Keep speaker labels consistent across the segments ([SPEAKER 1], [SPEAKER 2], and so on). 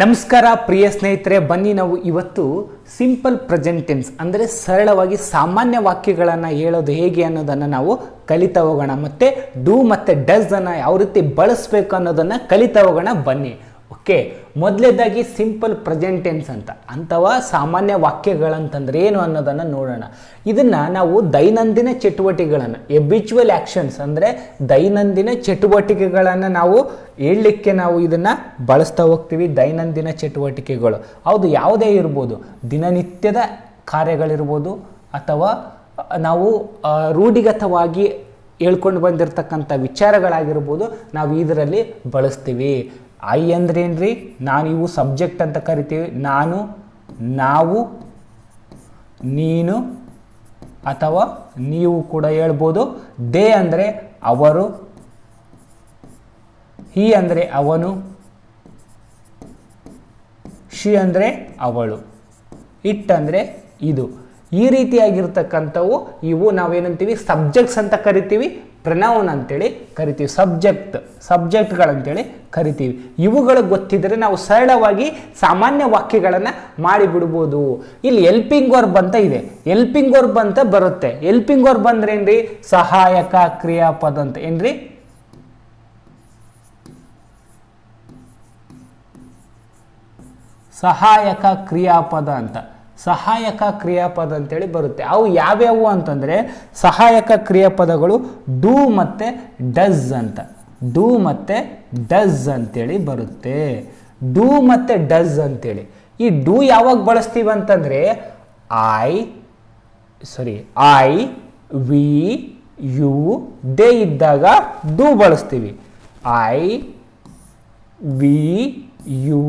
[SPEAKER 1] ನಮಸ್ಕಾರ ಪ್ರಿಯ ಸ್ನೇಹಿತರೆ, ಬನ್ನಿ ನಾವು ಇವತ್ತು ಸಿಂಪಲ್ ಪ್ರೆಸೆಂಟ್ ಟೆನ್ಸ್ ಅಂದರೆ ಸರಳವಾಗಿ ಸಾಮಾನ್ಯ ವಾಕ್ಯಗಳನ್ನು ಹೇಳೋದು ಹೇಗೆ ಅನ್ನೋದನ್ನು ನಾವು ಕಲಿತಾ ಹೋಗೋಣ. ಮತ್ತು ಡೂ ಮತ್ತು ಡಸ್ ಅನ್ನು ಯಾವ ರೀತಿ ಬಳಸಬೇಕು ಅನ್ನೋದನ್ನು ಕಲಿತಾ ಹೋಗೋಣ ಬನ್ನಿ. ಓಕೆ, ಮೊದಲೇದಾಗಿ ಸಿಂಪಲ್ ಪ್ರೆಸೆಂಟ್ ಟೆನ್ಸ್ ಅಂತ. ಅಂಥವ ಸಾಮಾನ್ಯ ವಾಕ್ಯಗಳಂತಂದ್ರೆ ಏನು ಅನ್ನೋದನ್ನು ನೋಡೋಣ. ಇದನ್ನು ನಾವು ದೈನಂದಿನ ಚಟುವಟಿಕೆಗಳನ್ನು ಎಬಿಚುವಲ್ ಆ್ಯಕ್ಷನ್ಸ್ ಅಂದರೆ ದೈನಂದಿನ ಚಟುವಟಿಕೆಗಳನ್ನು ನಾವು ಹೇಳಲಿಕ್ಕೆ ನಾವು ಇದನ್ನು ಬಳಸ್ತಾ ಹೋಗ್ತೀವಿ, ದೈನಂದಿನ ಚಟುವಟಿಕೆಗಳು. ಹೌದು, ಯಾವುದೇ ಇರ್ಬೋದು, ದಿನನಿತ್ಯದ ಕಾರ್ಯಗಳಿರ್ಬೋದು, ಅಥವಾ ನಾವು ರೂಢಿಗತವಾಗಿ ಹೇಳ್ಕೊಂಡು ಬಂದಿರತಕ್ಕಂಥ ವಿಚಾರಗಳಾಗಿರ್ಬೋದು, ನಾವು ಇದರಲ್ಲಿ ಬಳಸ್ತೀವಿ. ಐ ಅಂದ್ರೇನ್ರಿ? ನಾನು ಇವು ಸಬ್ಜೆಕ್ಟ್ ಅಂತ ಕರಿತೀವಿ. ನಾನು, ನಾವು, ನೀನು, ಅಥವಾ ನೀವು ಕೂಡ ಹೇಳ್ಬೋದು. ದೇ ಅಂದರೆ ಅವರು, ಹಿ ಅಂದರೆ ಅವನು, ಶಿ ಅಂದರೆ ಅವಳು, ಇಟ್ ಅಂದರೆ ಇದು. ಈ ರೀತಿಯಾಗಿರ್ತಕ್ಕಂಥವು ಇವು ನಾವೇನಂತೀವಿ? ಸಬ್ಜೆಕ್ಟ್ಸ್ ಅಂತ ಕರಿತೀವಿ. ಪ್ರನೌನ್ ಅಂತೇಳಿ ಕರಿತೀವಿ ಸಬ್ಜೆಕ್ಟ್ ಸಬ್ಜೆಕ್ಟ್ಗಳಂತೇಳಿ ಕರಿತೀವಿ. ಇವುಗಳು ಗೊತ್ತಿದ್ದರೆ ನಾವು ಸರಳವಾಗಿ ಸಾಮಾನ್ಯ ವಾಕ್ಯಗಳನ್ನು ಮಾಡಿಬಿಡ್ಬೋದು. ಇಲ್ಲಿ ಎಲ್ಪಿಂಗ್ ವರ್ಬ್ ಅಂತ ಇದೆ. ಎಲ್ಪಿಂಗ್ ವರ್ಬ್ ಅಂತ ಬರುತ್ತೆ. ಎಲ್ಪಿಂಗ್ ವರ್ಬ್ ಅಂದ್ರೆ ಏನ್ರಿ? ಸಹಾಯಕ, ಕ್ರಿಯಾಪದ ಅಂತ. ಏನ್ರಿ? ಸಹಾಯಕ, ಕ್ರಿಯಾಪದ ಅಂತ. ಸಹಾಯಕ ಕ್ರಿಯಾಪದ ಅಂತೇಳಿ ಬರುತ್ತೆ. ಅವು ಯಾವ್ಯಾವು ಅಂತಂದರೆ ಸಹಾಯಕ ಕ್ರಿಯಾಪದಗಳು ಡೂ ಮತ್ತು ಡಸ್ ಅಂತ. ಡೂ ಮತ್ತು ಡಸ್ ಅಂತೇಳಿ ಬರುತ್ತೆ. ಡೂ ಮತ್ತು ಡಸ್ ಅಂತೇಳಿ. ಈ ಡೂ ಯಾವಾಗ ಬಳಸ್ತೀವಿ ಅಂತಂದರೆ I sorry I, we, you, they ಇದ್ದಾಗ ಡೂ ಬಳಸ್ತೀವಿ. ಐ, ವಿ, ಯು,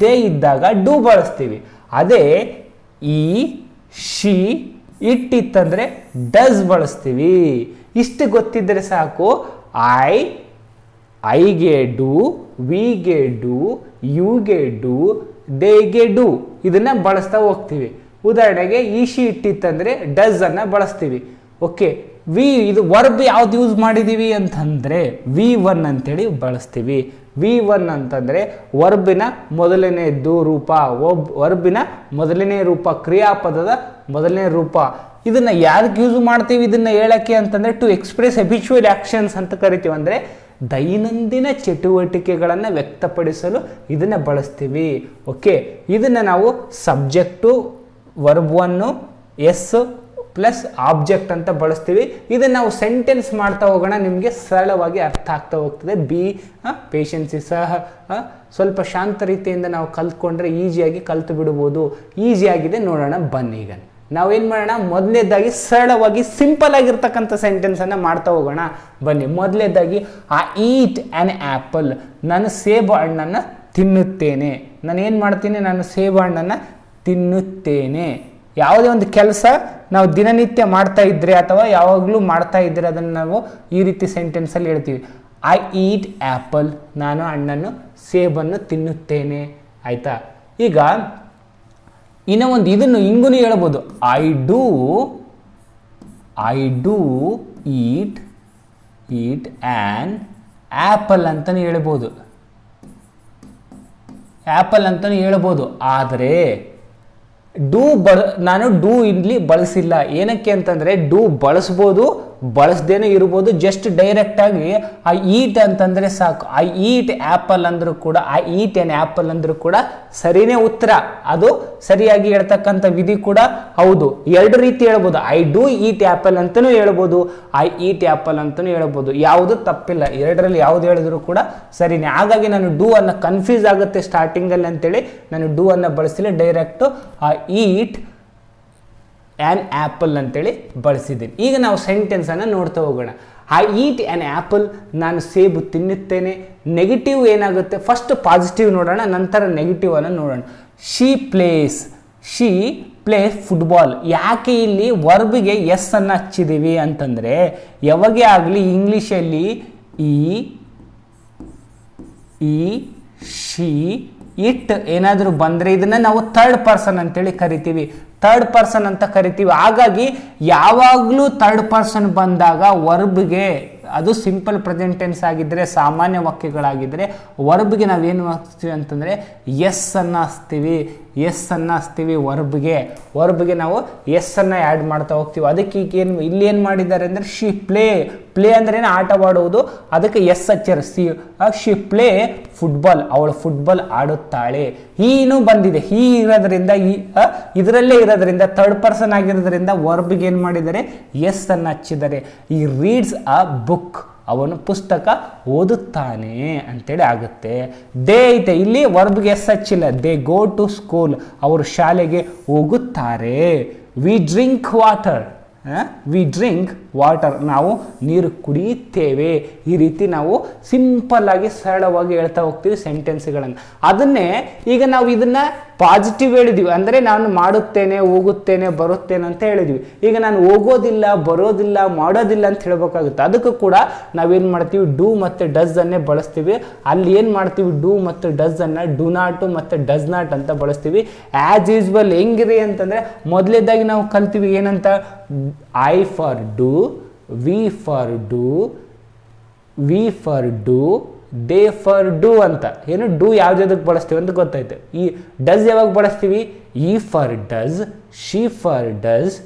[SPEAKER 1] ದೇ ಇದ್ದಾಗ ಡೂ ಬಳಸ್ತೀವಿ. ಅದೇ ಈ, ಶಿ ಇಟ್ ಇತ್ತಂದರೆ ಡಸ್ ಬಳಸ್ತೀವಿ. ಇಷ್ಟು ಗೊತ್ತಿದ್ದರೆ ಸಾಕು. ಐ, ಐಗೆ ಡು, ವಿಗೆ ಡು, ಯುಗೆ ಡು, ದೇಗೆ ಡು. ಇದನ್ನ ಬಳಸ್ತಾ ಹೋಗ್ತೀವಿ. ಉದಾಹರಣೆಗೆ ಈ ಶಿ ಇಟ್ಟಿತ್ತಂದ್ರೆ ಡಸ್ ಅನ್ನ ಬಳಸ್ತೀವಿ. ಓಕೆ, ವಿ, ಇದು ವರ್ಬ್ ಯಾವ್ದು ಯೂಸ್ ಮಾಡಿದೀವಿ ಅಂತಂದ್ರೆ ವಿ ಒನ್ ಅಂತೇಳಿ ಬಳಸ್ತೀವಿ. ವಿ ಒನ್ ಅಂತಂದರೆ ವರ್ಬಿನ ಮೊದಲನೆಯದ್ದು ರೂಪ ಒಬ್, ವರ್ಬಿನ ಮೊದಲನೇ ರೂಪ, ಕ್ರಿಯಾಪದದ ಮೊದಲನೇ ರೂಪ. ಇದನ್ನು ಯಾರಿಗೆ ಯೂಸ್ ಮಾಡ್ತೀವಿ ಇದನ್ನು ಹೇಳೋಕ್ಕೆ ಅಂತಂದರೆ ಟು ಎಕ್ಸ್ಪ್ರೆಸ್ ಎಬಿಚುವಲ್ ಆ್ಯಕ್ಷನ್ಸ್ ಅಂತ ಕರಿತೀವಿ ಅಂದರೆ ದೈನಂದಿನ ಚಟುವಟಿಕೆಗಳನ್ನು ವ್ಯಕ್ತಪಡಿಸಲು ಇದನ್ನು ಬಳಸ್ತೀವಿ. ಓಕೆ ಇದನ್ನು ನಾವು subject verb one s plus object ಅಂತ ಬಳಸ್ತೀವಿ. ಇದನ್ನು ನಾವು ಸೆಂಟೆನ್ಸ್ ಮಾಡ್ತಾ ಹೋಗೋಣ, ನಿಮಗೆ ಸರಳವಾಗಿ ಅರ್ಥ ಆಗ್ತಾ ಹೋಗ್ತದೆ. ಬಿ ಪೇಷನ್ಸಿ ಸಹ ಸ್ವಲ್ಪ ಶಾಂತ ರೀತಿಯಿಂದ ನಾವು ಕಲ್ತ್ಕೊಂಡ್ರೆ ಈಸಿಯಾಗಿ ಕಲ್ತು ಬಿಡ್ಬೋದು. ಈಸಿಯಾಗಿದೆ ನೋಡೋಣ, ಬನ್ನಿ ಈಗ. ನಾವೇನು ಮಾಡೋಣ, ಮೊದಲನೇದಾಗಿ ಸರಳವಾಗಿ ಸಿಂಪಲ್ ಆಗಿರ್ತಕ್ಕಂಥ ಸೆಂಟೆನ್ಸನ್ನು ಮಾಡ್ತಾ ಹೋಗೋಣ. ಬನ್ನಿ, ಮೊದಲನೇದಾಗಿ ಆ ಈಟ್ ಆ್ಯನ್ ಆ್ಯಪಲ್ ನಾನು ಸೇಬು ಹಣ್ಣನ್ನು ತಿನ್ನುತ್ತೇನೆ. ನಾನು ಏನು ಮಾಡ್ತೀನಿ, ನಾನು ಸೇಬು ಹಣ್ಣನ್ನು ತಿನ್ನುತ್ತೇನೆ. ಯಾವುದೇ ಒಂದು ಕೆಲಸ ನಾವು ದಿನನಿತ್ಯ ಮಾಡ್ತಾ ಇದ್ರೆ ಅಥವಾ ಯಾವಾಗಲೂ ಮಾಡ್ತಾ ಇದ್ರೆ ಅದನ್ನು ನಾವು ಈ ರೀತಿ ಸೆಂಟೆನ್ಸಲ್ಲಿ ಹೇಳ್ತೀವಿ. ಐ ಈಟ್ ಆ್ಯಪಲ್ ನಾನು ಹಣ್ಣನ್ನು, ಸೇಬನ್ನು ತಿನ್ನುತ್ತೇನೆ. ಆಯಿತಾ? ಈಗ ಇನ್ನೂ ಒಂದು ಇದನ್ನು ಹಿಂಗೂ ಹೇಳ್ಬೋದು. I do I do eat eat an apple ಅಂತಲೇ ಹೇಳ್ಬೋದು. ಆ್ಯಪಲ್ ಅಂತಲೇ ಹೇಳ್ಬೋದು. ಆದರೆ ಡೂ ಬಳ ನಾನು ಡೂ ಇಲ್ಲಿ ಬಳಸಿಲ್ಲ. ಏನಕ್ಕೆ ಅಂತಂದರೆ ಡೂ ಬಳಸ್ಬೋದು ಬಳಸ್ದೇನೆ ಇರ್ಬೋದು ಜಸ್ಟ್ ಡೈರೆಕ್ಟಾಗಿ ಐ ಈಟ್ ಅಂತಂದರೆ ಸಾಕು. ಐ ಈಟ್ ಆ್ಯಪಲ್ ಅಂದರೂ ಕೂಡ ಐ ಈಟ್ ಎನ್ ಆ್ಯಪಲ್ ಅಂದರೂ ಕೂಡ ಸರಿನೇ ಉತ್ತರ. ಅದು ಸರಿಯಾಗಿ ಹೇಳ್ತಕ್ಕಂಥ ವಿಧಿ ಕೂಡ ಹೌದು. ಎರಡು ರೀತಿ ಹೇಳ್ಬೋದು. ಐ ಡೂ ಈಟ್ ಆ್ಯಪಲ್ ಅಂತಲೂ ಹೇಳ್ಬೋದು. ಐ ಈಟ್ ಆ್ಯಪಲ್ ಅಂತಲೂ ಹೇಳ್ಬೋದು. ಯಾವುದು ತಪ್ಪಿಲ್ಲ. ಎರಡರಲ್ಲಿ ಯಾವುದು ಹೇಳಿದ್ರು ಕೂಡ ಸರಿನೇ. ಹಾಗಾಗಿ ನಾನು ಡೂ ಅನ್ನು ಕನ್ಫ್ಯೂಸ್ ಆಗುತ್ತೆ ಸ್ಟಾರ್ಟಿಂಗಲ್ಲಿ ಅಂತೇಳಿ, ನಾನು ಡೂ ಅನ್ನು ಬಳಸಿಲ್ಲ direct I eat an apple ಅಂತೇಳಿ ಬಳಸಿದ್ದೀನಿ. ಈಗ ನಾವು ಸೆಂಟೆನ್ಸನ್ನು ನೋಡ್ತಾ ಹೋಗೋಣ. ಐ ಈಟ್ ಆ್ಯನ್ ಆ್ಯಪಲ್ ನಾನು ಸೇಬು ತಿನ್ನುತ್ತೇನೆ. ನೆಗೆಟಿವ್ ಏನಾಗುತ್ತೆ? ಫಸ್ಟ್ ಪಾಸಿಟಿವ್ ನೋಡೋಣ, ನಂತರ ನೆಗೆಟಿವ್ ಅನ್ನು ನೋಡೋಣ. She plays she play football ಯಾಕೆ ಇಲ್ಲಿ ವರ್ಬಿಗೆ ಎಸ್ ಅನ್ನು ಹಚ್ಚಿದ್ದೀವಿ ಅಂತಂದರೆ, ಯಾವಾಗೇ ಆಗಲಿ ಇಂಗ್ಲೀಷಲ್ಲಿ ಈ ಈ ಶಿ ಇಟ್ ಏನಾದರೂ ಬಂದರೆ ಇದನ್ನು ನಾವು ಥರ್ಡ್ ಪರ್ಸನ್ ಅಂತೇಳಿ ಕರಿತೀವಿ. ಥರ್ಡ್ ಪರ್ಸನ್ ಅಂತ ಕರಿತೀವಿ. ಹಾಗಾಗಿ ಯಾವಾಗಲೂ ಥರ್ಡ್ ಪರ್ಸನ್ ಬಂದಾಗ ವರ್ಬ್ಗೆ, ಅದು ಸಿಂಪಲ್ ಪ್ರೆಸೆಂಟೆನ್ಸ್ ಆಗಿದ್ದರೆ ಸಾಮಾನ್ಯ ವಾಕ್ಯಗಳಾಗಿದ್ದರೆ ವರ್ಬ್ಗೆ ನಾವೇನು ಹಾಕ್ತೀವಿ ಅಂತಂದರೆ ಎಸ್ ಅನ್ನು ಹಚ್ತೀವಿ ಎಸ್ ಅನ್ನ ಹಚ್ತೀವಿ ವರ್ಬ್ಗೆ. ವರ್ಬ್ಗೆ ನಾವು ಎಸ್ ಅನ್ನು ಆ್ಯಡ್ ಮಾಡ್ತಾ ಹೋಗ್ತೀವಿ. ಅದಕ್ಕೆ ಈಗ ಏನು ಇಲ್ಲಿ ಏನು ಮಾಡಿದ್ದಾರೆ ಅಂದರೆ ಶಿ ಪ್ಲೇ. ಪ್ಲೇ ಅಂದ್ರೆ ಏನು ಆಟವಾಡುವುದು? ಅದಕ್ಕೆ ಎಸ್ ಹಚ್ಚಾರ ಸಿ ಶಿ ಪ್ಲೇ ಫುಟ್ಬಾಲ್. ಅವಳು ಫುಟ್ಬಾಲ್ ಆಡುತ್ತಾಳೆ. ಈನು ಬಂದಿದೆ. ಹೀ ಇರೋದ್ರಿಂದ ಈ ಇದರಲ್ಲೇ ಇರೋದ್ರಿಂದ ಥರ್ಡ್ ಪರ್ಸನ್ ಆಗಿರೋದ್ರಿಂದ ವರ್ಬ್ಗೆ ಏನು ಮಾಡಿದ್ದಾರೆ? ಎಸ್ ಅನ್ನು ಹಚ್ಚಿದ್ದಾರೆ. ಈ ರೀಡ್ಸ್ ಅ ಬುಕ್ ಅವನು ಪುಸ್ತಕ ಓದುತ್ತಾನೆ ಅಂತೇಳಿ ಆಗುತ್ತೆ. ದೇ ಐತೆ ಇಲ್ಲಿ ವರ್ಬ್ಗೆ ಎಸ್ ಹಚ್ಚಿಲ್ಲ. They go to school. ಅವರು ಶಾಲೆಗೆ ಹೋಗುತ್ತಾರೆ. We drink water we drink water ನಾವು ನೀರು ಕುಡಿಯುತ್ತೇವೆ. ಈ ರೀತಿ ನಾವು ಸಿಂಪಲ್ ಆಗಿ ಸರಳವಾಗಿ ಹೇಳ್ತಾ ಹೋಗ್ತೀವಿ ಸೆಂಟೆನ್ಸ್ಗಳನ್ನು ಅದನ್ನೇ ಈಗ ನಾವು ಇದನ್ನ ಪಾಸಿಟಿವ್ ಹೇಳಿದ್ವಿ. ಅಂದರೆ ನಾನು ಮಾಡುತ್ತೇನೆ, ಹೋಗುತ್ತೇನೆ, ಬರುತ್ತೇನೆ ಅಂತ ಹೇಳಿದ್ವಿ. ಈಗ ನಾನು ಹೋಗೋದಿಲ್ಲ, ಬರೋದಿಲ್ಲ, ಮಾಡೋದಿಲ್ಲ ಅಂತ ಹೇಳ್ಬೇಕಾಗುತ್ತೆ. ಅದಕ್ಕೂ ಕೂಡ ನಾವೇನು ಮಾಡ್ತೀವಿ? ಡೂ ಮತ್ತು ಡಸ್ ಅನ್ನೇ ಬಳಸ್ತೀವಿ. ಅಲ್ಲಿ ಏನು ಮಾಡ್ತೀವಿ? ಡೂ ಮತ್ತು ಡಸ್ ಅನ್ನ ಡು ನಾಟು ಮತ್ತು ಡಸ್ ನಾಟ್ ಅಂತ ಬಳಸ್ತೀವಿ. ಆ್ಯಸ್ ಯೂಸ್ವಲ್ ಹೆಂಗಿರಿ ಅಂತಂದರೆ ಮೊದಲೇದಾಗಿ ನಾವು ಕಲ್ತೀವಿ ಏನಂತ? I for do, we for do, we for do they for do ಅಂತ. ಏನು ಡೂ ಯಾವ್ದಕ್ಕೆ ಬಳಸ್ತೀವಿ ಅಂತ ಗೊತ್ತಾಯ್ತು. ಈ ಡಸ್ ಯಾವಾಗ ಬಳಸ್ತೀವಿ? He for does she for does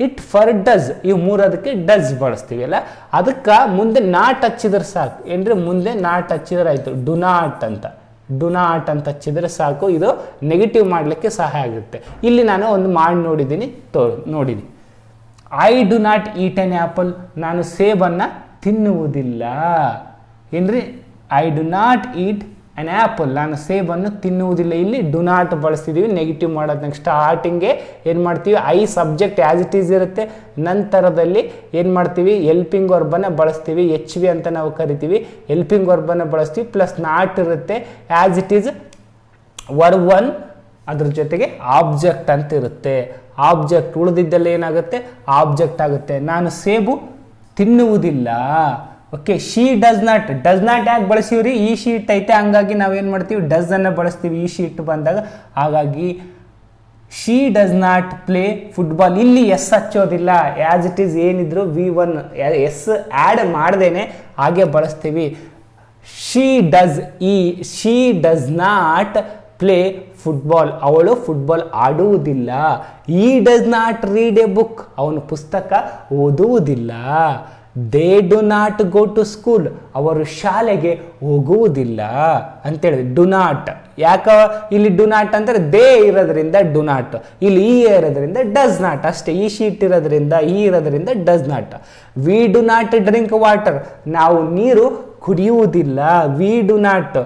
[SPEAKER 1] it for does ಇವು ಮೂರು ಅದಕ್ಕೆ ಡಸ್ ಬಳಸ್ತೀವಿ ಅಲ್ಲ? ಅದಕ್ಕೆ ಮುಂದೆ ನಾಟ್ ಹಚ್ಚಿದ್ರೆ ಸಾಕು. ಏನ್ರಿ? ಮುಂದೆ ನಾಟ್ ಹಚ್ಚಿದ್ರೆ ಆಯಿತು. ಡು ನಾಟ್ ಅಂತ. ಡು ನಾಟ್ ಅಂತ ಹಚ್ಚಿದ್ರೆ ಸಾಕು. ಇದು ನೆಗೆಟಿವ್ ಮಾಡಲಿಕ್ಕೆ ಸಹಾಯ ಆಗುತ್ತೆ. ಇಲ್ಲಿ ನಾನು ಒಂದು ಮಾಡಿ ನೋಡಿದ್ದೀನಿ. ತೋ ನೋಡಿದ್ದೀನಿ. I do not eat an apple ನಾನು ಸೇಬನ್ನು ತಿನ್ನುವುದಿಲ್ಲ. ಏನ್ರಿ? I do not eat an apple ನಾನು ಸೇಬನ್ನು ತಿನ್ನುವುದಿಲ್ಲ. ಇಲ್ಲಿ ಡು ನಾಟ್ ಬಳಸ್ತಿದ್ದೀವಿ ನೆಗೆಟಿವ್ ಮಾಡೋದು ನೆಕ್ಸ್ಟ್ ಸ್ಟಾರ್ಟಿಂಗ್ಗೆ ಏನು ಮಾಡ್ತೀವಿ? I subject as it is ಇರುತ್ತೆ. ನಂತರದಲ್ಲಿ ಏನು ಮಾಡ್ತೀವಿ? ಎಲ್ಪಿಂಗ್ ವರ್ಬನ್ನು ಬಳಸ್ತೀವಿ. ಎಚ್ ವಿ ಅಂತ ನಾವು ಕರಿತೀವಿ. ಎಲ್ಪಿಂಗ್ ವರ್ಬನ್ನು ಬಳಸ್ತೀವಿ. ಪ್ಲಸ್ ನಾಟ್ ಇರುತ್ತೆ. As it is verb one ಅದ್ರ ಜೊತೆಗೆ ಆಬ್ಜೆಕ್ಟ್ ಅಂತ ಇರುತ್ತೆ. ಆಬ್ಜೆಕ್ಟ್ ಉಳಿದಿದ್ದೆಲ್ಲ ಏನಾಗುತ್ತೆ? ಆಬ್ಜೆಕ್ಟ್ ಆಗುತ್ತೆ. ನಾನು ಸೇಬು ತಿನ್ನುವುದಿಲ್ಲ. Okay she does not does not ಯಾಕೆ ಬಳಸಿವ್ರಿ? ಈ ಶೀಟ್ ಐತೆ, ಹಂಗಾಗಿ ನಾವೇನು ಮಾಡ್ತೀವಿ? ಡಸ್ ಅನ್ನು ಬಳಸ್ತೀವಿ. ಈ ಶೀಟ್ ಬಂದಾಗ, ಹಾಗಾಗಿ she does not play football ಇಲ್ಲಿ ಎಸ್ ಹಚ್ಚೋದಿಲ್ಲ. ಆ್ಯಸ್ ಇಟ್ ಈಸ್ ಏನಿದ್ರು ವಿ ಒನ್ ಎಸ್ ಆ್ಯಡ್ ಮಾಡ್ದೇನೆ, ಹಾಗೆ ಬಳಸ್ತೀವಿ. She does he she does not play football ಅವಳು football ಆಡುವುದಿಲ್ಲ. He does not read a book ಅವನು ಪುಸ್ತಕ ಓದುವುದಿಲ್ಲ. They do not go to school ಅವರು ಶಾಲೆಗೆ ಹೋಗುವುದಿಲ್ಲ ಅಂತೇಳಿದ್ರೆ ಡು ನಾಟ್ ಯಾಕ ಇಲ್ಲಿ ಡು ನಾಟ್ ಅಂದರೆ ದೇ ಇರೋದ್ರಿಂದ ಡು ನಾಟ್ ಇಲ್ಲಿ ಈ ಇರೋದ್ರಿಂದ ಡಸ್ ನಾಟ್ ಅಷ್ಟೇ, ಈ ಶೀಟ್ ಇರೋದ್ರಿಂದ ಈ ಇರೋದ್ರಿಂದ does not we do not drink water ನಾವು ನೀರು ಕುಡಿಯುವುದಿಲ್ಲ. We do not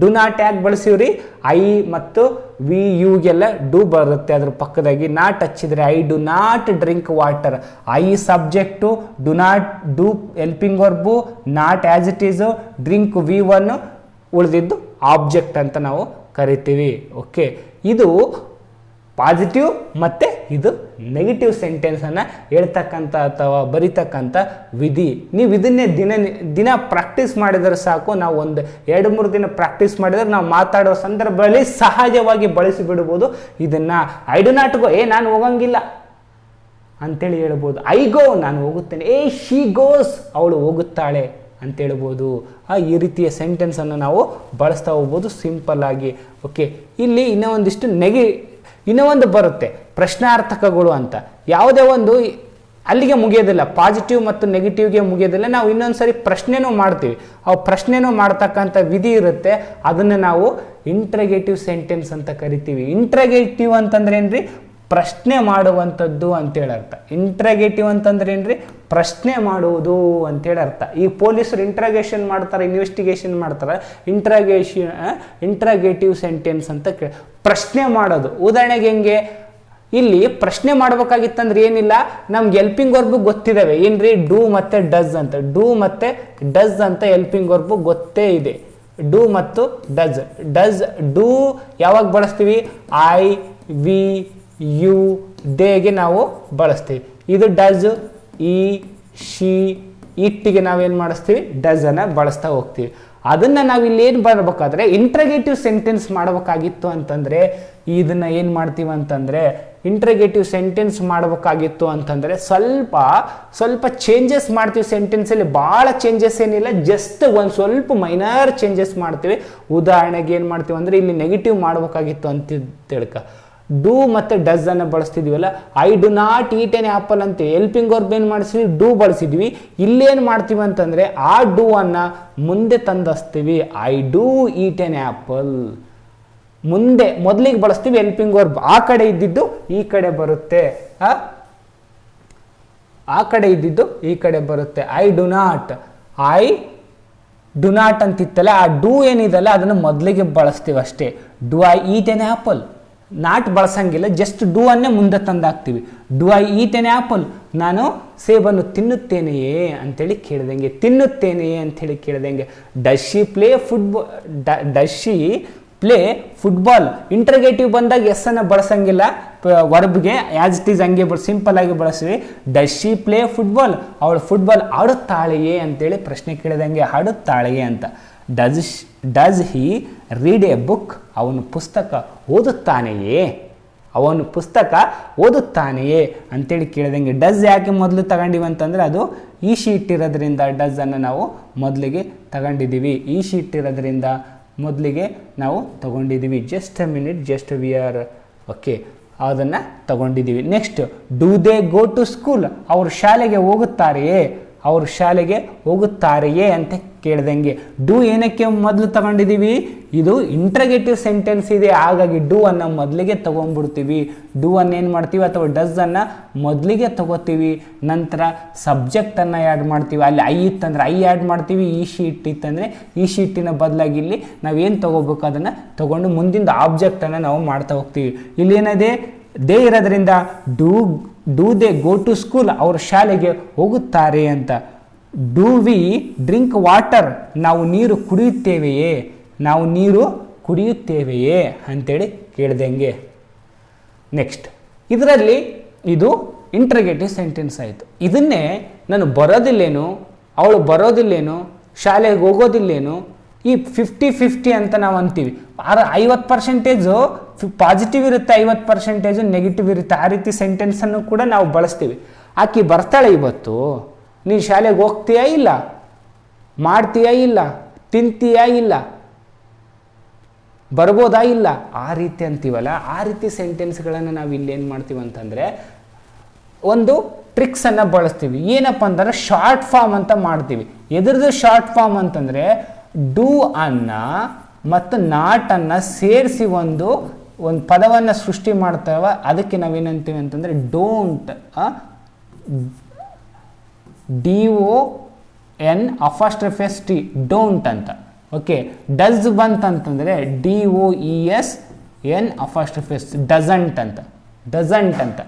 [SPEAKER 1] do not ಯಾಕೆ ಬಳಸಿವ್ರಿ ಐ ಮತ್ತು ವಿ ಯುಗೆಲ್ಲ ಡು ಬರುತ್ತೆ. ಅದ್ರ ಪಕ್ಕದಾಗಿ ನಾಟ್ ಹಚ್ಚಿದ್ರೆ I do not drink water I subject do not do helping verb not as it is drink V one ಉಳಿದಿದ್ದು ಆಬ್ಜೆಕ್ಟ್ ಅಂತ ನಾವು ಕರಿತೀವಿ. ಓಕೆ ಇದು ಪಾಸಿಟಿವ್ ಮತ್ತು ಇದು ನೆಗೆಟಿವ್ ಸೆಂಟೆನ್ಸನ್ನು ಹೇಳ್ತಕ್ಕಂಥ ಅಥವಾ ಬರಿತಕ್ಕಂಥ ವಿಧಿ. ನೀವು ಇದನ್ನೇ ದಿನ ದಿನ ಪ್ರಾಕ್ಟೀಸ್ ಮಾಡಿದರೆ ಸಾಕು. ನಾವು ಒಂದು ಎರಡು, ಮೂರು ದಿನ ಪ್ರಾಕ್ಟೀಸ್ ಮಾಡಿದರೆ ನಾವು ಮಾತಾಡೋ ಸಂದರ್ಭದಲ್ಲಿ ಸಹಜವಾಗಿ ಬಳಸಿಬಿಡ್ಬೋದು ಇದನ್ನು ಐ ಡು ನಾಟ್ ಗೋ ಏ, ನಾನು ಹೋಗಂಗಿಲ್ಲ. ಅಂತೇಳಿ ಹೇಳ್ಬೋದು. ಐ ಗೋ ನಾನು ಹೋಗುತ್ತೇನೆ. ಏ ಶಿ ಗೋಸ್ ಅವಳು ಹೋಗುತ್ತಾಳೆ ಅಂತ ಹೇಳ್ಬೋದು. ಆ ಈ ರೀತಿಯ ಸೆಂಟೆನ್ಸನ್ನು ನಾವು ಬಳಸ್ತಾ ಹೋಗ್ಬೋದು. ಸಿಂಪಲ್ ಆಗಿ. ಓಕೆ ಇಲ್ಲಿ ಇನ್ನೂ ಒಂದಿಷ್ಟು ನೆಗೆ ಇನ್ನೂ ಒಂದು ಬರುತ್ತೆ, ಪ್ರಶ್ನಾರ್ಥಕಗಳು ಅಂತ. ಯಾವುದೇ ಒಂದು ಅಲ್ಲಿಗೆ ಮುಗಿಯೋದಿಲ್ಲ ಪಾಸಿಟಿವ್ ಮತ್ತು ನೆಗೆಟಿವ್ಗೆ ಮುಗಿಯೋದಿಲ್ಲ, ನಾವು ಇನ್ನೊಂದು ಸರಿ ಪ್ರಶ್ನೆನೂ ಮಾಡ್ತೀವಿ. ಆ ಪ್ರಶ್ನೆನೂ ಮಾಡ್ತಕ್ಕಂಥ ವಿಧಿ ಇರುತ್ತೆ, ಅದನ್ನು ನಾವು ಇಂಟ್ರಗೇಟಿವ್ ಸೆಂಟೆನ್ಸ್ ಅಂತ ಕರಿತೀವಿ. ಇಂಟ್ರಗೇಟಿವ್ ಅಂತಂದ್ರೆ ಏನ್ರಿ? ಪ್ರಶ್ನೆ ಮಾಡುವಂಥದ್ದು ಅಂತೇಳಿ ಅರ್ಥ ಇಂಟ್ರಗೇಟಿವ್ ಅಂತಂದ್ರೆ ಏನ್ರಿ ಪ್ರಶ್ನೆ ಮಾಡುವುದು ಅಂತೇಳಿ ಅರ್ಥ ಈ ಪೊಲೀಸರು ಇಂಟ್ರಗೇಷನ್ ಮಾಡ್ತಾರೆ ಇನ್ವೆಸ್ಟಿಗೇಷನ್ ಮಾಡ್ತಾರೆ. ಇಂಟ್ರಗೇಷನ್ ಇಂಟ್ರಗೇಟಿವ್ ಸೆಂಟೆನ್ಸ್ ಅಂತ ಕೇಳಿ, ಪ್ರಶ್ನೆ ಮಾಡೋದು. ಉದಾಹರಣೆಗೆ ಹೆಂಗೆ? ಇಲ್ಲಿ ಪ್ರಶ್ನೆ ಮಾಡ್ಬೇಕಾಗಿತ್ತಂದ್ರೆ ಏನಿಲ್ಲ? ನಮ್ಗೆ ಎಲ್ಪಿಂಗ್ ವರ್ಗು ಗೊತ್ತಿದ್ದಾವೆ ಏನ್ರಿ? ಡೂ ಮತ್ತೆ ಡಸ್ ಅಂತ. ಡೂ ಮತ್ತೆ ಡಸ್ ಅಂತ ಎಲ್ಪಿಂಗ್ ವರ್ಬು ಗೊತ್ತೇ ಇದೆ. ಡೂ ಮತ್ತು ಡಸ್ ಡಸ್ ಡೂ ಯಾವಾಗ ಬಳಸ್ತೀವಿ? ಐ ವಿ ಯು ದೇಗೆ ನಾವು ಬಳಸ್ತೀವಿ. ಇದು ಡಜ್, ಈ, ಶಿ, ಇಟ್ಟಿಗೆ ನಾವೇನು ಮಾಡಿಸ್ತೀವಿ? ಡಜನ್ನು ಬಳಸ್ತಾ ಹೋಗ್ತೀವಿ. ಅದನ್ನು ನಾವು ಇಲ್ಲಿ ಏನು ಬರಬೇಕಾದ್ರೆ ಇಂಟ್ರಗೇಟಿವ್ ಸೆಂಟೆನ್ಸ್ ಮಾಡಬೇಕಾಗಿತ್ತು ಅಂತಂದರೆ, ಇದನ್ನು ಏನು ಮಾಡ್ತೀವಿ ಅಂತಂದರೆ ಇಂಟ್ರಗೇಟಿವ್ ಸೆಂಟೆನ್ಸ್ ಮಾಡಬೇಕಾಗಿತ್ತು ಅಂತಂದರೆ, ಸ್ವಲ್ಪ ಸ್ವಲ್ಪ ಚೇಂಜಸ್ ಮಾಡ್ತೀವಿ ಸೆಂಟೆನ್ಸಲ್ಲಿ ಭಾಳ ಚೇಂಜಸ್ ಏನಿಲ್ಲ ಜಸ್ಟ್ ಒಂದು ಸ್ವಲ್ಪ ಮೈನರ್ ಚೇಂಜಸ್ ಮಾಡ್ತೀವಿ. ಉದಾಹರಣೆಗೆ ಏನು ಮಾಡ್ತೀವಿ ಅಂದರೆ, ಇಲ್ಲಿ ನೆಗೆಟಿವ್ ಮಾಡಬೇಕಾಗಿತ್ತು ಅಂತ ತಿಳ್ಕ. ಡೂ ಮತ್ತು ಡಸ್ ಅನ್ನು I do not eat an apple ಅಂತ. ಎಲ್ಪಿಂಗ್ ವರ್ಬ್ ಏನು ಮಾಡಿಸಿ ಡೂ ಬಳಸಿದ್ವಿ. ಇಲ್ಲೇನು ಮಾಡ್ತೀವಿ ಅಂತಂದರೆ, ಆ ಡೂ ಅನ್ನು ಮುಂದೆ ತಂದಸ್ತೀವಿ. I do eat an apple ಮುಂದೆ, ಮೊದಲಿಗೆ ಬಳಸ್ತೀವಿ ಎಲ್ಪಿಂಗ್ ವರ್ಬ್ ಆ ಕಡೆ ಇದ್ದಿದ್ದು ಈ ಕಡೆ ಬರುತ್ತೆ? ಆ? ಕಡೆ ಇದ್ದಿದ್ದು ಈ ಕಡೆ ಬರುತ್ತೆ. I do not I do not ಅಂತಿತ್ತಲ್ಲ, ಆ ಡೂ ಏನಿದೆಲ್ಲ ಅದನ್ನು ಮೊದಲಿಗೆ ಬಳಸ್ತೀವಿ ಅಷ್ಟೇ do I eat an apple not ಬಳಸಂಗಿಲ್ಲ just do ಅನ್ನೇ ಮುಂದೆ ತಂದಾಕ್ತೀವಿ ಡು ಐ ಈತೇನೆ ಆ್ಯಪಲ್ ನಾನು ಸೇಬನ್ನು ತಿನ್ನುತ್ತೇನೆಯೇ ಅಂತೇಳಿ ಕೇಳ್ದಂಗೆ, ತಿನ್ನುತ್ತೇನೆಯೇ ಅಂಥೇಳಿ ಕೇಳ್ದಂಗೆ. Does play football does play football interrogative ಬಂದಾಗ ಎಸ್ ಅನ್ನು ಬಳಸಂಗಿಲ್ಲ. ವರ್ಬ್ಗೆ ಆ್ಯಸ್ ಇಟ್ ಈಸ್ ಹಂಗೆ ಸಿಂಪಲ್ ಆಗಿ ಬಳಸ್ತೀವಿ. ಡಸ್ ಶಿ ಪ್ಲೇ ಫುಟ್ಬಾಲ್ ಅವಳು ಫುಟ್ಬಾಲ್ ಆಡುತ್ತಾಳೆಯೇ ಅಂತೇಳಿ ಪ್ರಶ್ನೆ ಕೇಳಿದಂಗೆ, ಆಡುತ್ತಾಳೆಯೇ ಅಂತ. Does does he read a book ಅವನು ಪುಸ್ತಕ ಓದುತ್ತಾನೆಯೇ? ಅವನು ಪುಸ್ತಕ ಓದುತ್ತಾನೆಯೇ ಅಂತೇಳಿ ಕೇಳಿದಂಗೆ ಡಸ್ ಯಾಕೆ ಮೊದಲು ತಗೊಂಡಿವಿ ಅಂತಂದರೆ ಅದು ಈ ಶೀಟ್ ಇರೋದ್ರಿಂದ ಡಸ್ ಅನ್ನು ನಾವು ಮೊದಲಿಗೆ ತಗೊಂಡಿದ್ದೀವಿ. ಈ ಶೀಟ್ ಇರೋದ್ರಿಂದ ಮೊದಲಿಗೆ ನಾವು ತಗೊಂಡಿದ್ದೀವಿ. Just a minute just we are okay ಅದನ್ನು ತಗೊಂಡಿದ್ದೀವಿ. Next do they go to school ಅವರು ಶಾಲೆಗೆ ಹೋಗುತ್ತಾರೆಯೇ? ಅವರು ಶಾಲೆಗೆ ಹೋಗುತ್ತಾರೆಯೇ ಅಂತ ಕೇಳ್ದಂಗೆ, ಡೂ ಏನಕ್ಕೆ ಮೊದಲು ತಗೊಂಡಿದ್ದೀವಿ ಇದು ಇಂಟ್ರಗೇಟಿವ್ ಸೆಂಟೆನ್ಸ್ ಇದೆ, ಹಾಗಾಗಿ ಡೂ ಅನ್ನು ಮೊದಲಿಗೆ ತಗೊಂಡ್ಬಿಡ್ತೀವಿ. ಡೂ ಅನ್ನು ಏನು ಮಾಡ್ತೀವಿ ಅಥವಾ ಡಸ್ ಅನ್ನು ಮೊದಲಿಗೆ ತಗೋತೀವಿ. ನಂತರ ಸಬ್ಜೆಕ್ಟನ್ನು ಆ್ಯಡ್ ಮಾಡ್ತೀವಿ. ಅಲ್ಲಿ ಐ ಇತ್ತಂದ್ರೆ ಐ ಆ್ಯಡ್ ಮಾಡ್ತೀವಿ, ಈ ಶೀಟ್ ಇತ್ತಂದರೆ ಈ ಶೀಟಿನ ಬದಲಾಗಿ ಇಲ್ಲಿ ನಾವೇನು ತಗೋಬೇಕು ಅದನ್ನು ತಗೊಂಡು ಮುಂದಿನ ಆಬ್ಜೆಕ್ಟನ್ನು ನಾವು ಮಾಡ್ತಾ ಹೋಗ್ತೀವಿ. ಇಲ್ಲಿ ಏನಿದೆ? ದೇ ಇರೋದ್ರಿಂದ do do they go to school ಅವರು ಶಾಲೆಗೆ ಹೋಗುತ್ತಾರೆ ಅಂತ. ಡೂ ವಿ ಡ್ರಿಂಕ್ ವಾಟರ್ ನಾವು ನೀರು ಕುಡಿಯುತ್ತೇವೆಯೇ? ನಾವು ನೀರು ಕುಡಿಯುತ್ತೇವೆಯೇ? ಅಂತೇಳಿ ಕೇಳ್ದಂಗೆ. ನೆಕ್ಸ್ಟ್ ಇದರಲ್ಲಿ ಇದು ಇಂಟ್ರಗೇಟಿವ್ ಸೆಂಟೆನ್ಸ್ ಆಯಿತು. ಇದನ್ನೇ ನಾನು ಬರೋದಿಲ್ಲೇನು? ಅವಳು ಬರೋದಿಲ್ಲೇನು? ಶಾಲೆಗೆ ಹೋಗೋದಿಲ್ಲೇನು? ಈ ಫಿಫ್ಟಿ ಫಿಫ್ಟಿ ಅಂತ ನಾವು ಅಂತೀವಿ. ಆರ ಐವತ್ತು ಪರ್ಸೆಂಟೇಜು ಪಾಸಿಟಿವ್ ಇರುತ್ತೆ, ಐವತ್ತು ಪರ್ಸೆಂಟೇಜು ನೆಗೆಟಿವ್ ಇರುತ್ತೆ. ಆ ರೀತಿ ಸೆಂಟೆನ್ಸನ್ನು ಕೂಡ ನಾವು ಬಳಸ್ತೀವಿ. ಆಕೆ ಬರ್ತಾಳೆ ಇವತ್ತು, ನೀನು ಶಾಲೆಗೆ ಹೋಗ್ತೀಯಾ ಇಲ್ಲ? ಮಾಡ್ತೀಯಾ ಇಲ್ಲ? ತಿಂತೀಯಾ ಇಲ್ಲ? ಬರ್ಬೋದಾ ಇಲ್ಲ? ಆ ರೀತಿ ಅಂತೀವಲ್ಲ, ಆ ರೀತಿ ಸೆಂಟೆನ್ಸ್ಗಳನ್ನು ನಾವು ಇಲ್ಲಿ ಏನು ಮಾಡ್ತೀವಿ ಅಂತಂದರೆ, ಒಂದು ಟ್ರಿಕ್ಸನ್ನು ಬಳಸ್ತೀವಿ. ಏನಪ್ಪ ಅಂದ್ರೆ ಶಾರ್ಟ್ ಫಾರ್ಮ್ ಅಂತ ಮಾಡ್ತೀವಿ. ಎದ್ರದ್ದು ಶಾರ್ಟ್ ಫಾರ್ಮ್ ಅಂತಂದರೆ ಡೂ ಅನ್ನ ಮತ್ತು ನಾಟನ್ನು ಸೇರಿಸಿ ಒಂದು ಒಂದು ಪದವನ್ನು ಸೃಷ್ಟಿ ಮಾಡ್ತಾವ ಅದಕ್ಕೆ ನಾವೇನಂತೀವಿ ಅಂತಂದರೆ don't D O N apostrophe T, don't ಅಂತ. Okay, does ಬಂತಂತಂದರೆ D O E S N apostrophe doesn't ಅಂತ. ಡಸಂಟ್ ಅಂತ.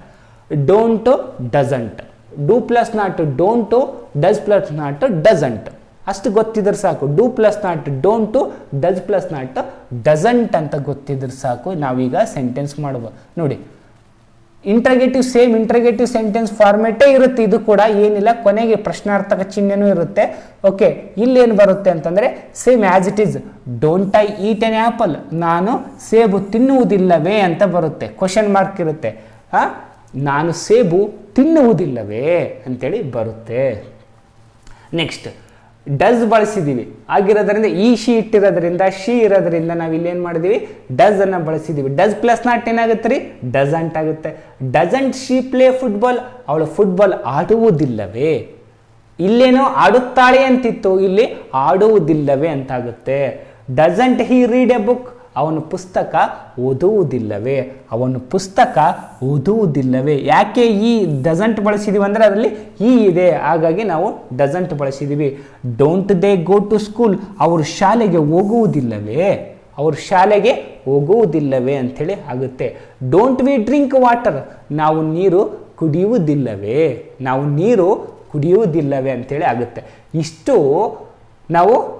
[SPEAKER 1] Don't doesn't. Do plus not don't, does plus not doesn't. ಅಷ್ಟು ಗೊತ್ತಿದ್ರೆ ಸಾಕು. Do plus not don't does plus not doesn't ಅಂತ ಗೊತ್ತಿದ್ರೆ ಸಾಕು. ನಾವೀಗ ಸೆಂಟೆನ್ಸ್ ಮಾಡ್ಬೋದು ನೋಡಿ. ಇಂಟ್ರಗೇಟಿವ್ ಸೇಮ್, ಇಂಟ್ರಗೇಟಿವ್ ಸೆಂಟೆನ್ಸ್ ಫಾರ್ಮೆಟೇ ಇರುತ್ತೆ. ಇದು ಕೂಡ ಏನಿಲ್ಲ. ಕೊನೆಗೆ ಪ್ರಶ್ನಾರ್ಥಕ ಚಿಹ್ನೆನೂ ಇರುತ್ತೆ. ಓಕೆ ಇಲ್ಲೇನು ಬರುತ್ತೆ ಅಂತಂದರೆ, same as it is don't I eat an apple ನಾನು ಸೇಬು ತಿನ್ನುವುದಿಲ್ಲವೇ ಅಂತ ಬರುತ್ತೆ. ಕ್ವಶನ್ ಮಾರ್ಕ್ ಇರುತ್ತೆ. ಹಾಂ ನಾನು ಸೇಬು ತಿನ್ನುವುದಿಲ್ಲವೇ ಅಂತೇಳಿ ಬರುತ್ತೆ. ನೆಕ್ಸ್ಟ್ ಡಸ್ ಬಳಸಿದ್ದೀವಿ ಆಗಿರೋದ್ರಿಂದ ಈ ಶಿ ಇಟ್ಟಿರೋದ್ರಿಂದ, ಶಿ ಇರೋದ್ರಿಂದ ನಾವು ಏನು ಮಾಡಿದ್ದೀವಿ ಡಸ್ ಅನ್ನು ಬಳಸಿದ್ದೀವಿ ಡಸ್ ಪ್ಲಸ್ ನಾಟ್ ಏನಾಗುತ್ತೆ ರೀ? ಡಸಂಟ್ ಆಗುತ್ತೆ. ಡಸಂಟ್ ಶಿ ಪ್ಲೇ ಫುಟ್ಬಾಲ್ ಅವಳು ಫುಟ್ಬಾಲ್ ಆಡುವುದಿಲ್ಲವೇ? ಇಲ್ಲೇನೋ ಆಡುತ್ತಾಳೆ ಅಂತಿತ್ತು, ಇಲ್ಲಿ ಆಡುವುದಿಲ್ಲವೇ ಅಂತಾಗುತ್ತೆ. Doesn't he read a book ಅವನು ಪುಸ್ತಕ ಓದುವುದಿಲ್ಲವೇ? ಅವನು ಪುಸ್ತಕ ಓದುವುದಿಲ್ಲವೇ? ಯಾಕೆ ಈ ಡಸಂಟ್ ಬಳಸಿದೀವಿ ಅಂದರೆ ಅದರಲ್ಲಿ ಈ ಇದೆ. ಹಾಗಾಗಿ ನಾವು doesn't ಬಳಸಿದ್ದೀವಿ don't they go to school ಅವರು ಶಾಲೆಗೆ ಹೋಗುವುದಿಲ್ಲವೇ? ಅವರು ಶಾಲೆಗೆ ಹೋಗುವುದಿಲ್ಲವೇ ಅಂಥೇಳಿ ಆಗುತ್ತೆ. ಡೋಂಟ್ ವಿ ಡ್ರಿಂಕ್ ವಾಟರ್ ನಾವು ನೀರು ಕುಡಿಯುವುದಿಲ್ಲವೇ? ನಾವು ನೀರು ಕುಡಿಯುವುದಿಲ್ಲವೇ ಅಂಥೇಳಿ ಆಗುತ್ತೆ. ಇಷ್ಟು ನಾವು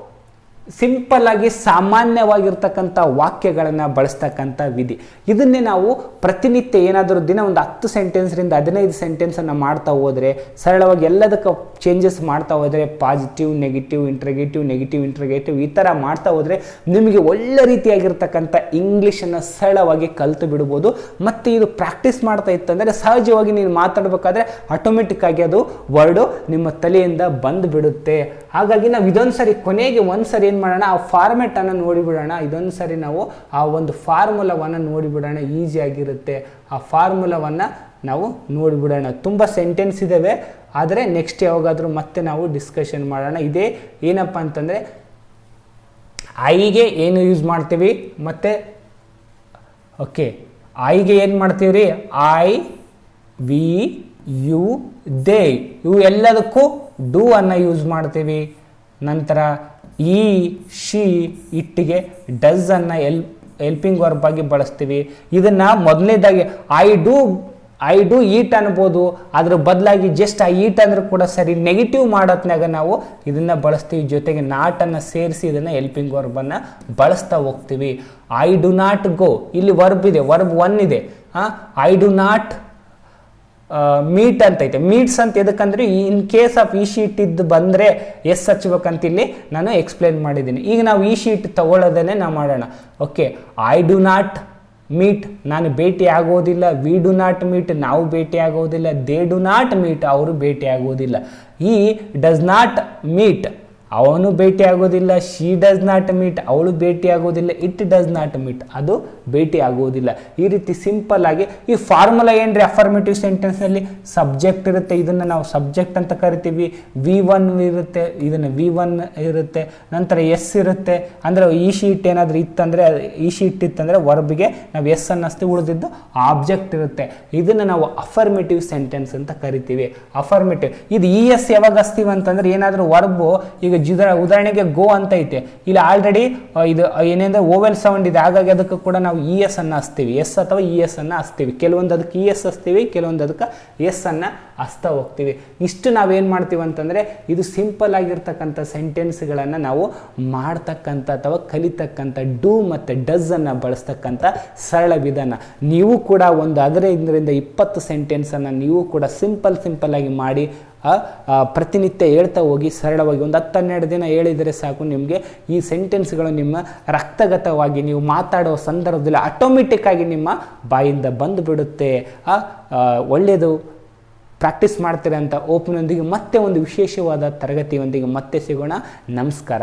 [SPEAKER 1] ಸಿಂಪಲ್ ಆಗಿ ಸಾಮಾನ್ಯವಾಗಿರ್ತಕ್ಕಂಥ ವಾಕ್ಯಗಳನ್ನು ಬಳಸ್ತಕ್ಕಂಥ ವಿಧಿ. ಇದನ್ನೇ ನಾವು ಪ್ರತಿನಿತ್ಯ ಏನಾದರೂ ದಿನ ಒಂದು ಹತ್ತು ಸೆಂಟೆನ್ಸ್ರಿಂದ ಹದಿನೈದು ಸೆಂಟೆನ್ಸನ್ನು ಮಾಡ್ತಾ ಹೋದರೆ, ಸರಳವಾಗಿ ಎಲ್ಲದಕ್ಕೆ ಚೇಂಜಸ್ ಮಾಡ್ತಾ ಹೋದರೆ positive negative interrogative negative interrogative ಈ ಥರ ಮಾಡ್ತಾ ಹೋದರೆ ನಿಮಗೆ ಒಳ್ಳೆ ರೀತಿಯಾಗಿರ್ತಕ್ಕಂಥ ಇಂಗ್ಲೀಷನ್ನು ಸರಳವಾಗಿ ಕಲಿತು ಬಿಡ್ಬೋದು. ಮತ್ತು ಇದು ಪ್ರಾಕ್ಟೀಸ್ ಮಾಡ್ತಾ ಇತ್ತಂದರೆ ಸಹಜವಾಗಿ ನೀನು ಮಾತಾಡಬೇಕಾದ್ರೆ ಆಟೋಮೆಟಿಕ್ಕಾಗಿ ಅದು ವರ್ಡು ನಿಮ್ಮ ತಲೆಯಿಂದ ಬಂದು ಬಿಡುತ್ತೆ ಹಾಗಾಗಿ ನಾವು ಇದೊಂದು ಸರಿ ಕೊನೆಗೆ ಒಂದು ಸರಿ ಏನು ಮಾಡೋಣ, ಆ ಫಾರ್ಮೆಟನ್ನು ನೋಡಿಬಿಡೋಣ. ಇದೊಂದು ಸರಿ ನಾವು ಆ ಒಂದು ಫಾರ್ಮುಲಾವನ್ನು ನೋಡಿಬಿಡೋಣ. ಈಸಿಯಾಗಿರುತ್ತೆ ಆ ಫಾರ್ಮುಲಾವನ್ನು ನಾವು ನೋಡಿಬಿಡೋಣ. ತುಂಬ ಸೆಂಟೆನ್ಸ್ ಇದ್ದಾವೆ ಆದರೆ ನೆಕ್ಸ್ಟ್ ಯಾವಾಗಾದರೂ ಮತ್ತೆ ನಾವು ಡಿಸ್ಕಷನ್ ಮಾಡೋಣ. ಇದೇ ಏನಪ್ಪ ಅಂತಂದರೆ, ಐಗೆ ಏನು ಯೂಸ್ ಮಾಡ್ತೀವಿ? ಮತ್ತು ಓಕೆ ಐಗೆ ಏನು ಮಾಡ್ತೀವಿ ರೀ ಐ ವಿ ಯು ದೇ ಇವು ಎಲ್ಲದಕ್ಕೂ ಡೂ ಅನ್ನು ಯೂಸ್ ಮಾಡ್ತೀವಿ. ನಂತರ ಈ, ಶಿ, ಇಟ್ಟಿಗೆ, ಡಸ್ ಅನ್ನು ಎಲ್, ಎಲ್ಪಿಂಗ್ ವರ್ಬ್ ಆಗಿ ಬಳಸ್ತೀವಿ. ಇದನ್ನು ಮೊದಲನೇದಾಗಿ I do I do eat ಅನ್ಬೋದು. ಅದ್ರ ಬದಲಾಗಿ ಜಸ್ಟ್ ಆ ಈಟ್ ಅಂದ್ರೆ ಕೂಡ ಸರಿ, ನೆಗೆಟಿವ್ ಮಾಡೋತ್ನಾಗ ನಾವು ಇದನ್ನು ಬಳಸ್ತೀವಿ. ಜೊತೆಗೆ ನಾಟನ್ನು ಸೇರಿಸಿ ಇದನ್ನು ಎಲ್ಪಿಂಗ್ ವರ್ಬನ್ನು ಬಳಸ್ತಾ ಹೋಗ್ತೀವಿ. ಐ ಡು ನಾಟ್ ಗೋ, ಇಲ್ಲಿ ವರ್ಬ್ ಇದೆ, ವರ್ಬ್ ಒನ್ ಇದೆ. ಐ ಡು ನಾಟ್ ಮೀಟ್ ಅಂತ ಐತೆ. ಮೀಟ್ಸ್ ಅಂತ ಎದಕ್ಕಂದ್ರೆ in case of he she it ಇದ್ದು ಬಂದರೆ ಎಸ್ ಹಚ್ಬೇಕಂತ ಇಲ್ಲಿ ನಾನು ಎಕ್ಸ್ಪ್ಲೇನ್ ಮಾಡಿದ್ದೀನಿ. ಈಗ ನಾವು ಈ ಶೀಟ್ ತಗೊಳ್ಳೋದನ್ನೇ ನಾವು ಮಾಡೋಣ. Okay I do not meet ನಾನು ಭೇಟಿ ಆಗೋದಿಲ್ಲ. ವಿ ಡು ನಾಟ್ ಮೀಟ್ ನಾವು ಭೇಟಿ ಆಗೋದಿಲ್ಲ. ದೇ ಡು ನಾಟ್ ಮೀಟ್ ಅವರು ಭೇಟಿ ಆಗೋದಿಲ್ಲ. ಈ ಡಸ್ ನಾಟ್ ಮೀಟ್ ಅವನು ಭೇಟಿ ಆಗೋದಿಲ್ಲ ಶಿ ಡಸ್ ನಾಟ್ ಮೀಟ್ ಅವಳು ಭೇಟಿ ಆಗೋದಿಲ್ಲ ಇಟ್ ಡಸ್ ನಾಟ್ ಮೀಟ್ ಅದು ಭೇಟಿ ಆಗೋದಿಲ್ಲ ಈ ರೀತಿ ಸಿಂಪಲ್ ಆಗಿ ಈ ಫಾರ್ಮುಲಾ ಏನ್ರಿ ಅಫರ್ಮೇಟಿವ್ ಸೆಂಟೆನ್ಸ್ನಲ್ಲಿ ಸಬ್ಜೆಕ್ಟ್ ಇರುತ್ತೆ, ಇದನ್ನು ನಾವು ಸಬ್ಜೆಕ್ಟ್ ಅಂತ ಕರಿತೀವಿ. ವಿ ಒನ್ ಇರುತ್ತೆ, ಇದನ್ನು ವಿ ಒನ್ ಇರುತ್ತೆ, ನಂತರ ಎಸ್ ಇರುತ್ತೆ. ಅಂದರೆ ಈ ಶೀಟ್ ಏನಾದರೂ ಇತ್ತಂದರೆ, ಈ ಶೀಟ್ ಇತ್ತಂದರೆ ವರ್ಬ್ಗೆ ನಾವು ಎಸ್ ಅನ್ನಿಸ್ತೀವಿ ಉಳಿದಿದ್ದು ಆಬ್ಜೆಕ್ಟ್ ಇರುತ್ತೆ. ಇದನ್ನು ನಾವು ಅಫರ್ಮೇಟಿವ್ ಸೆಂಟೆನ್ಸ್ ಅಂತ ಕರಿತೀವಿ. ಅಫರ್ಮೇಟಿವ್ ಇದು ಇ ಎಸ್ ಯಾವಾಗ ಹಚ್ತೀವಿ ಅಂತಂದರೆ ಏನಾದರೂ ವರ್ಬು ಈಗ ಜಿದ ಉದಾಹರಣೆಗೆ ಗೋ ಅಂತ ಐತೆ. ಇಲ್ಲಿ ಆಲ್ರೆಡಿ ಇದು ಏನೇಂದ್ರೆ ಓವೆಲ್ ಸೌಂಡ್ ಇದೆ. ಹಾಗಾಗಿ ಅದಕ್ಕೆ ಕೂಡ ನಾವು ಇ ಎಸ್ ಅನ್ನು ಹಸ್ತೀವಿ ಎಸ್ ಅಥವಾ ಇ ಎಸ್ ಅನ್ನು ಹಸ್ತೀವಿ ಕೆಲವೊಂದು ಅದಕ್ಕೆ ಇ ಎಸ್ ಹಸ್ತೀವಿ ಕೆಲವೊಂದು ಅದಕ್ಕೆ ಎಸ್ ಅನ್ನು ಹಸ್ತಾ ಹೋಗ್ತೀವಿ. ಇಷ್ಟು ನಾವೇನು ಮಾಡ್ತೀವಿ ಅಂತಂದರೆ, ಇದು ಸಿಂಪಲ್ ಆಗಿರ್ತಕ್ಕಂಥ ಸೆಂಟೆನ್ಸ್ಗಳನ್ನು ನಾವು ಮಾಡ್ತಕ್ಕಂಥ ಅಥವಾ ಕಲಿತಕ್ಕಂಥ ಡೂ ಮತ್ತು ಡಸ್ ಅನ್ನು ಬಳಸ್ತಕ್ಕಂಥ ಸರಳ ವಿಧಾನ. ನೀವು ಕೂಡ ಒಂದು ಹದಿನೈದರಿಂದ ಇಪ್ಪತ್ತು ಸೆಂಟೆನ್ಸನ್ನು ನೀವು ಕೂಡ ಸಿಂಪಲ್ ಸಿಂಪಲ್ ಆಗಿ ಮಾಡಿ ಪ್ರತಿನಿತ್ಯ ಹೇಳ್ತಾ ಹೋಗಿ, ಸರಳವಾಗಿ ಒಂದು ಹತ್ತು ಹನ್ನೆರಡು ದಿನ ಹೇಳಿದರೆ ಸಾಕು ನಿಮಗೆ. ಈ ಸೆಂಟೆನ್ಸ್ಗಳು ನಿಮ್ಮ ರಕ್ತಗತವಾಗಿ ನೀವು ಮಾತಾಡೋ ಸಂದರ್ಭದಲ್ಲಿ ಆಟೋಮೆಟಿಕ್ ಆಗಿ ನಿಮ್ಮ ಬಾಯಿಂದ ಬಂದು ಬಿಡುತ್ತೆ. ಒಳ್ಳೆಯದು ಪ್ರಾಕ್ಟೀಸ್ ಮಾಡ್ತೀರ ಅಂತ ಓಪನೊಂದಿಗೆ ಮತ್ತೆ ಒಂದು ವಿಶೇಷವಾದ ತರಗತಿಯೊಂದಿಗೆ ಮತ್ತೆ ಸಿಗೋಣ. ನಮಸ್ಕಾರ.